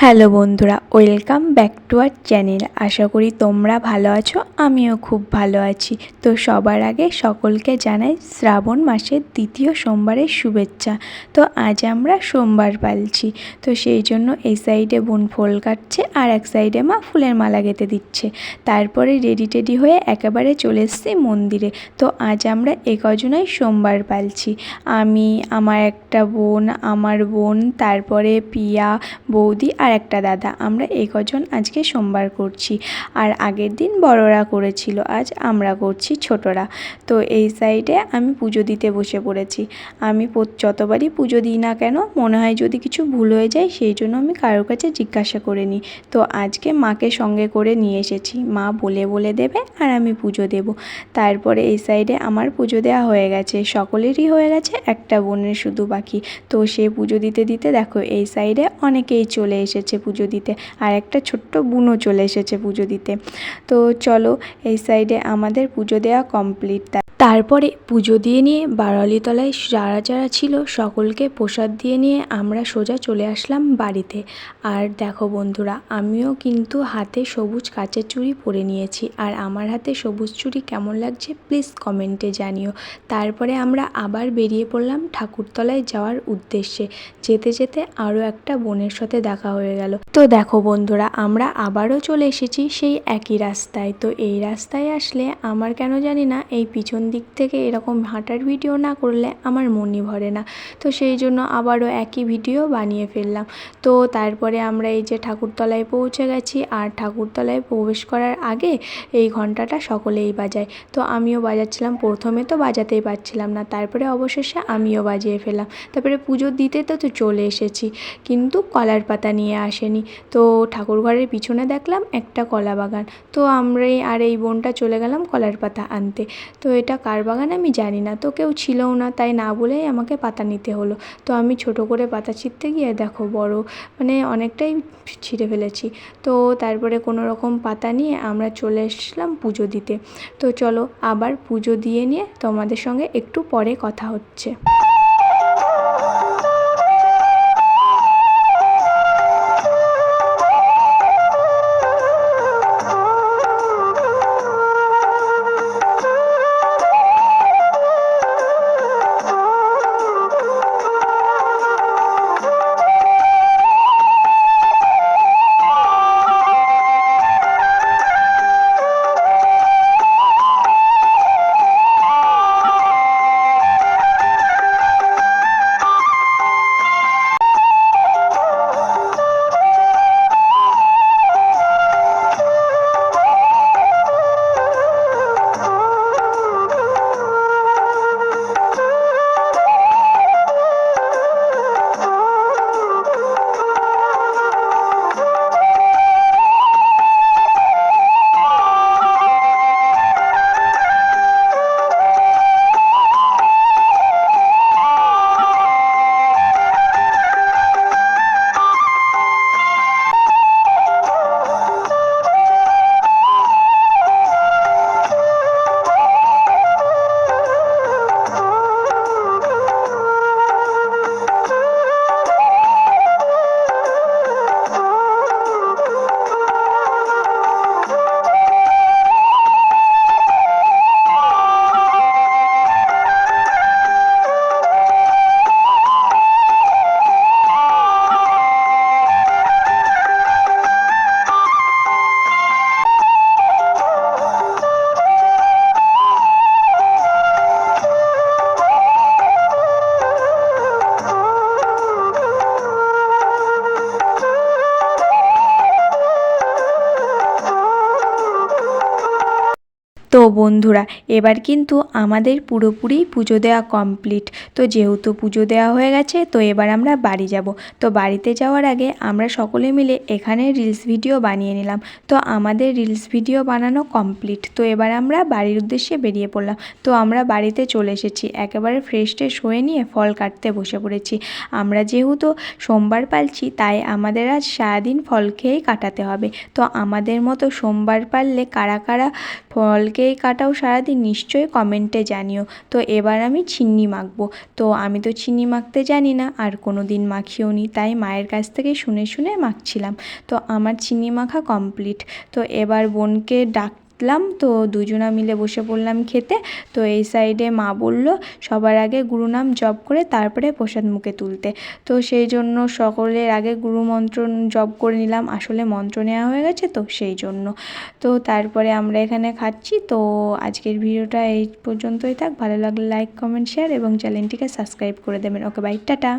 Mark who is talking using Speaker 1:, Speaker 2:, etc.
Speaker 1: Hello বন্ধুরা, welcome back to our channel. আশা করি তোমরা ভালো আছো, আমিও খুব ভালো আছি। তো সবার আগে সকলকে জানাই শ্রাবণ মাসের দ্বিতীয় সোমবারের শুভেচ্ছা। তো আজ আমরা সোমবার পালছি, তো সেই জন্য এই সাইডে বোন ফুল কাটছে আর এক সাইডে মা ফুলের মালা গেঁথে দিচ্ছে। তারপরে রেডি টেডি হয়ে একেবারে চলে এসেছি মন্দিরে। তো আজ আমরা এ কজনাই সোমবার পালছি। আমি, আমার একটা বোন, আমার বোন, তারপরে পিয়া, বৌদি আর একটা দাদা। আমরা এই কজন আজকে সোমবার করছি। আর আগের দিন বড়রা করেছিল, আজ আমরা করছি ছোটরা। তো এই সাইডে আমি পুজো দিতে বসে পড়েছি। আমি যতবারই পুজো দিই না কেন, মনে হয় যদি কিছু ভুল হয়ে যায়, সেই জন্য আমি কারোর কাছে জিজ্ঞাসা করে নিই। তো আজকে মাকে সঙ্গে করে নিয়ে এসেছি। মা বলে বলে দেবে আর আমি পুজো দেব। তারপরে এই সাইডে আমার পুজো দেওয়া হয়ে গেছে। সকলেরই হয়ে গেছে, একটা বোনের শুধু বাকি। তো সে পুজো দিতে দিতে দেখো, এই সাইডে অনেকেই চলে এসেছে পুজো দিতে। আর একটা ছোট্ট বুনো চলে এসেছে পুজো দিতে। তো চলো এই সাইডে আমাদের পুজো দেওয়া কমপ্লিট তারপরে পুজো দিয়ে নিয়ে বারালিতলায় যারা যারা ছিল সকলকে প্রসাদ দিয়ে নিয়ে আমরা সোজা চলে আসলাম বাড়িতে। আর দেখো বন্ধুরা, আমিও কিন্তু হাতে সবুজ কাঁচের চুড়ি পরে নিয়েছি। আর আমার হাতে সবুজ চুড়ি কেমন লাগছে প্লিজ কমেন্টে জানিও। তারপরে আমরা আবার বেরিয়ে পড়লাম ঠাকুরতলায় যাওয়ার উদ্দেশ্যে। যেতে যেতে আরও একটা বোনের সাথে দেখা হয়ে গেল। তো দেখো বন্ধুরা, আমরা আবারও চলে এসেছি সেই একই রাস্তায়। তো এই রাস্তায় আসলে আমার কেন জানি না এই পিছন দিক থেকে এরকম হাঁটার ভিডিও না করলে আমার মনই ভরে না। তো সেই জন্য আবারও একই ভিডিও বানিয়ে ফেললাম। তো তারপরে আমরা এই যে ঠাকুরতলায় পৌঁছে গেছি আর ঠাকুরতলায় প্রবেশ করার আগে এই ঘন্টাটা সকলেই বাজায়। তো আমিও বাজাচ্ছিলাম। প্রথমে তো বাজাতেই পারছিলাম না। তারপরে অবশেষে আমিও বাজিয়ে ফেললাম। তারপরে পুজো দিতে তো তো চলে এসেছি, কিন্তু কলার পাতা নিয়ে আসেনি। তো ঠাকুরঘরের পিছনে দেখলাম একটা কলা বাগান। তো আমরাই আর এই বোনটা চলে গেলাম কলার পাতা আনতে। তো এটা কার বাগান আমি জানি না। তো কেউ ছিলও না, তাই না বলেই আমাকে পাতা নিতে হলো। তো আমি ছোট করে পাতা ছিঁড়তে গিয়ে দেখো বড় মানে অনেকটাই ছিঁড়ে ফেলেছি। তো তারপরে কোনো রকম পাতা নিয়ে আমরা চলে এসলাম পুজো দিতে। তো চলো আবার পুজো দিয়ে নিয়ে তোমাদের সঙ্গে একটু পরে কথা হচ্ছে। তো বন্ধুরা, এবার কিন্তু আমাদের পুরোপুরি পুজো দেওয়া কমপ্লিট তো যেহেতু পুজো দেওয়া হয়ে গেছে, তো এবার আমরা বাড়ি যাব। তো বাড়িতে যাওয়ার আগে আমরা সকলে মিলে এখানে রিলস ভিডিও বানিয়ে নিলাম। তো আমাদের রিলস ভিডিও বানানো কমপ্লিট তো এবার আমরা বাড়ির উদ্দেশ্যে বেরিয়ে পড়লাম। তো আমরা বাড়িতে চলে এসেছি। একেবারে ফ্রেশ ট্রেশ হয়ে নিয়ে ফল কাটতে বসে পড়েছি। আমরা যেহেতু সোমবার পালছি, তাই আমাদের আজ সারাদিন ফল খেয়েই কাটাতে হবে। তো আমাদের মতো সোমবার পারলে কারা কারা ফল খেয়ে কাটাও সারাদিন নিশ্চয়ই কমেন্টে জানিও। তো এবার আমি চিনি মাখবো। তো আমি তো চিনি মাখতে জানি না, আর কোনো দিন মাখিও নি, তাই মায়ের কাছ থেকে শুনে শুনে মাখছিলাম। তো আমার চিনি মাখা কমপ্লিট তো এবার বোনকে ডাকলাম তো দুজনা মিলে বসে পড়লাম খেতে। তো এই সাইডে মা বলল, সবার আগে গুরু নাম জপ করে তারপরে প্রসাদ মুখে তুলতে। তো সেই জন্য সকলের আগে গুরু মন্ত্র জপ করে নিলাম। আসলে মন্ত্র নেওয়া হয়ে গেছে তো সেই জন্য। তো তারপরে আমরা এখানে খাচ্ছি। তো আজকের ভিডিওটা এই পর্যন্তই থাক। ভালো লাগলে লাইক কমেন্ট শেয়ার এবং চ্যানেলটিকে সাবস্ক্রাইব করে দেবেন। Okay bye tata.